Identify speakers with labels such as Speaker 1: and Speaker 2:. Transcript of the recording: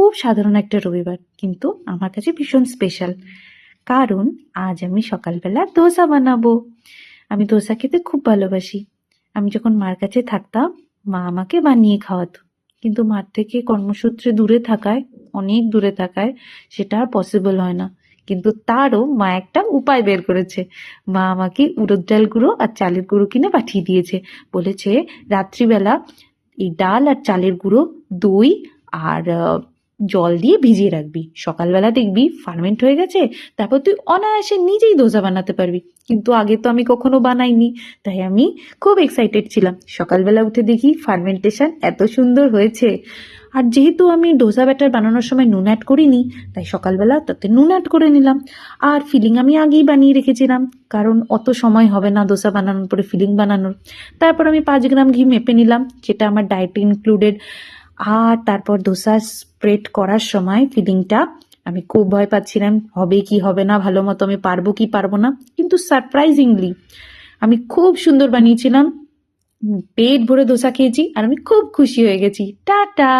Speaker 1: খুব সাধারণ একটা রবিবার, কিন্তু আমার কাছে ভীষণ স্পেশাল কারণ আজ আমি সকালবেলা দোসা বানাবো। আমি দোসা খেতে খুব ভালোবাসি। আমি যখন মার কাছে থাকতাম, মা আমাকে বানিয়ে খাওয়াতো। কিন্তু মার থেকে কর্মসূত্রে দূরে থাকায়, অনেক দূরে থাকায় সেটা আর পসিবল হয় না। কিন্তু তারও মা একটা উপায় বের করেছে। মা আমাকে উড়দ ডাল গুঁড়ো আর চালের গুঁড়ো কিনে পাঠিয়ে দিয়েছে। বলেছে, রাত্রিবেলা এই ডাল আর চালের গুঁড়ো, দই আর জল দিয়ে ভিজিয়ে রাখবি। সকালবেলা দেখবি ফার্মেন্ট হয়ে গেছে, তারপর তুই অনায়াসে নিজেই দোসা বানাতে পারবি। কিন্তু আগে তো আমি কখনো বানাইনি, তাই আমি খুব এক্সাইটেড ছিলাম। সকালবেলা উঠে দেখি ফার্মেন্টেশন এত সুন্দর হয়েছে। আর যেহেতু আমি ডোসা ব্যাটার বানানোর সময় নুন অ্যাড করিনি, তাই সকালবেলা তাতে নুন অ্যাড করে নিলাম। আর ফিলিং আমি আগেই বানিয়ে রেখেছিলাম, কারণ অত সময় হবে না দোসা বানানোর পরে ফিলিং বানানোর। তারপর আমি পাঁচ গ্রাম ঘি মেপে নিলাম, যেটা আমার ডায়েটে ইনক্লুডেড আর তারপর দোসা স্প্রেড করার সময় ফিলিংটা আমি খুব ভয় পাচ্ছিলাম, হবে কি, হবে না, ভালো মতো আমি পারব কি পারব না। কিন্তু সারপ্রাইজিংলি আমি খুব সুন্দর বানিয়েছিলাম, পেট ভরে দোসা খেয়েছি আর আমি খুব খুশি হয়ে গেছি। টাটা!